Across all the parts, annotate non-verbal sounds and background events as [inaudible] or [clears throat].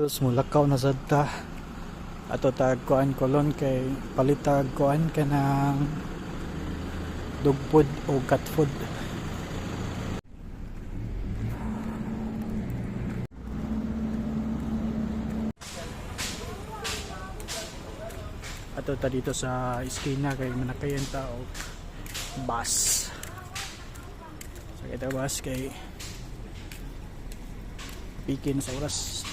amigos mulakaw na sad ta. Ato tag kuan kolon kay palitag kuan kanang dog food o cat food ato ta dito sa iskina kay manakayan tao bus. Sa kita bus kay pikin sa oras.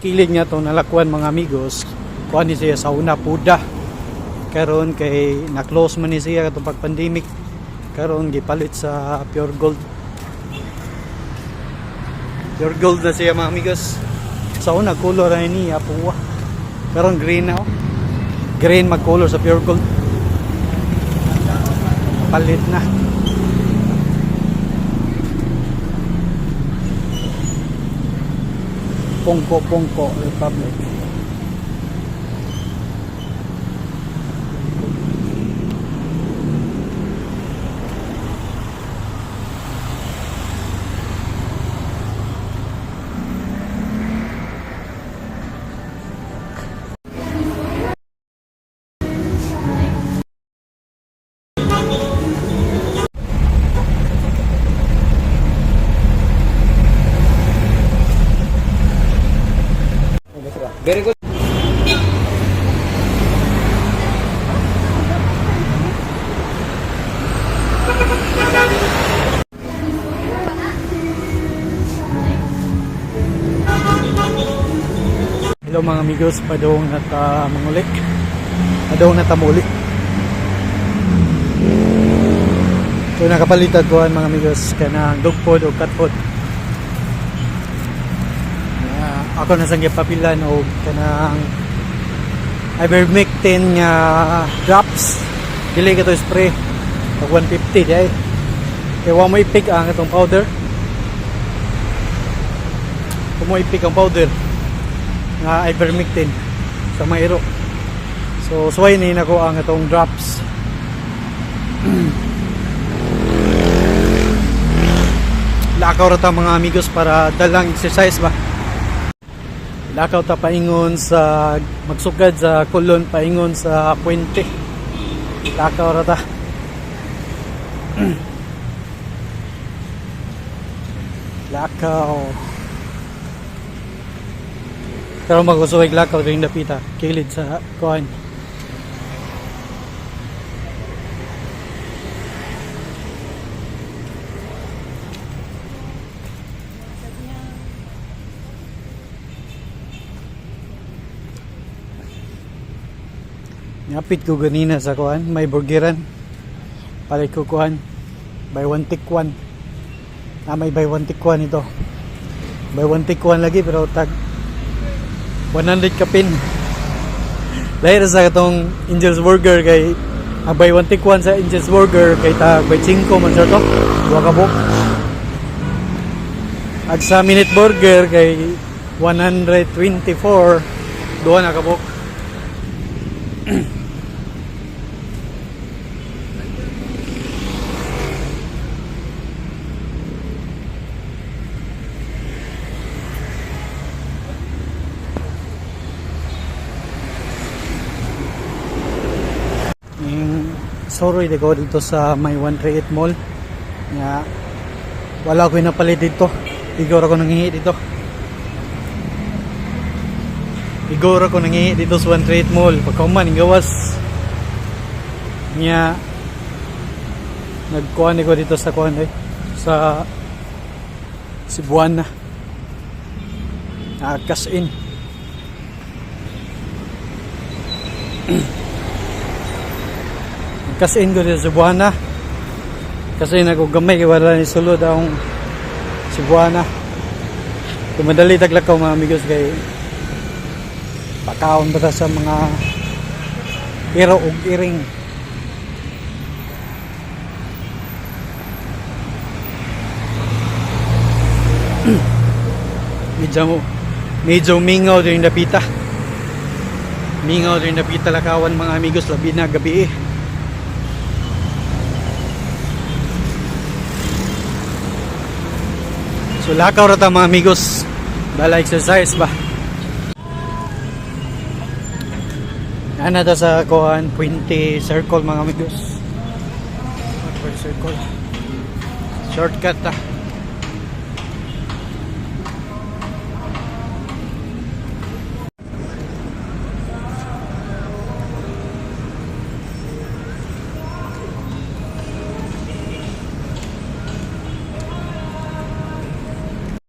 Kilid nga to nalakuan mga amigos. Kuan ni siya sa una puda. Karon kay na-close man ni siya katong pag pandemic karon gipalit sa pure gold. Pure gold na siya mga amigos. Sa una color na niya puwa. Karon green na oh green mag color sa pure gold. Palit na. Pongko Pongko Republic Very good. Hello mga amigos, padong nata mangulik. Padong nata muli. So nakapalitan ko ang mga amigos kanang dog food o cat food. Ah, ako na sang papilan o kanang ivermectin nga drops. Dili ka spray. Pag 150 di ay. Wa mo ipik ang itong powder. Kung mo ipik ang powder nga ivermectin sa mayro. So suway ni nako ang itong drops. [clears throat] Lakaw ra ta mga amigos para dalang exercise ba. Lakaw ta paingon sa magsugad sa kulon paingon sa puente. Lakaw ra. [clears throat] Lakaw. Pero magkusuwig lakaw ring napita. Kilid sa kuhan. Napit ko ganina sa kuhan. May burgeran. Palit ko kuhan. Buy one take one. Ah, may buy one take one ito. Buy one take one lagi pero tag 100 kapin. Lahir sa katong Angel's Burger kay ang buy one take one sa Angel's Burger kay tag buy 5 man sa to. Duha ka buok. At sa Minute Burger kay 124 duha na ka. [clears throat] sorry di ko dito sa may 138 mall. Nga wala ko napalit dito. Igor ako nangihi dito. Igor ako nangihi dito sa 138 mall. Pagkauman gawas. Nga nagkuhan ko dito sa kuhan eh, sa Cebuana. Na cash in [clears throat] kasin ko sa Cebuana. Kasi nagugamay wala ni sulod akong Cebuana. Kung madali taglakaw mga amigos kay pakaon ba sa mga iro ug iring? [clears throat] Medyo medyo mingaw din napita. Mingaw din napita lakawan mga amigos labi na gabi eh So lakaw ra ta mga amigos. Bala exercise ba. Ana ta sa kuan Puente Circle mga amigos. Circle. Shortcut ta.